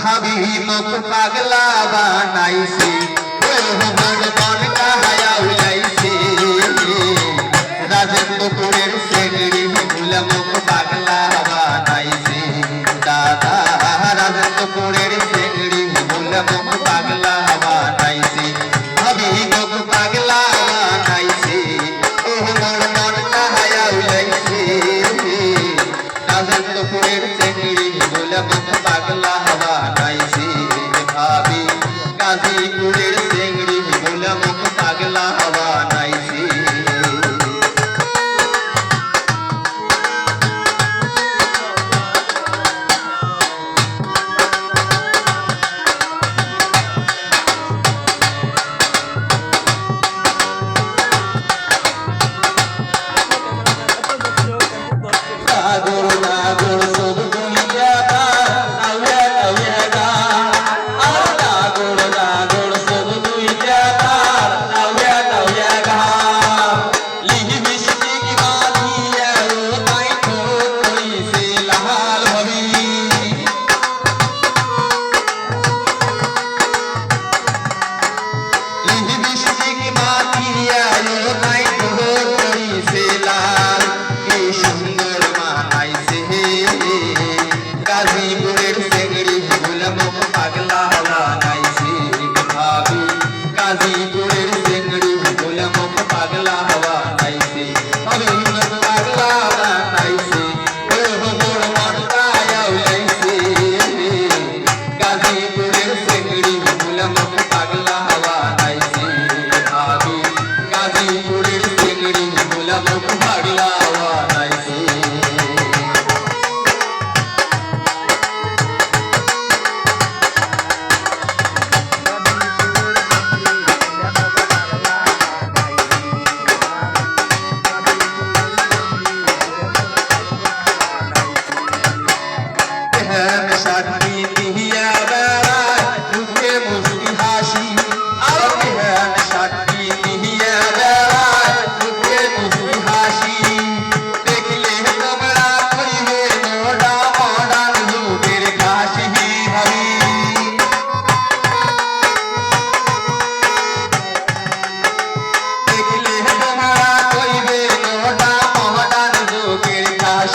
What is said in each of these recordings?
ভাবি তো পাগলা বানাইছি। মন আনন্দপুরের চেঙ্গিরি গোলাপ পাগলা হওয়া নাইছি ভাবি গাজী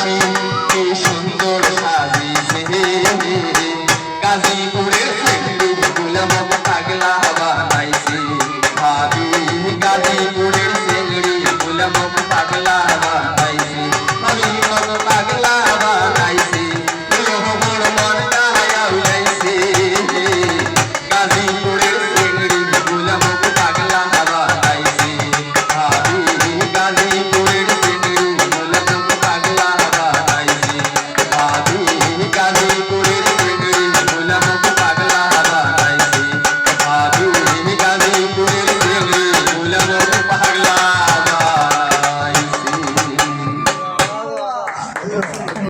Thank you.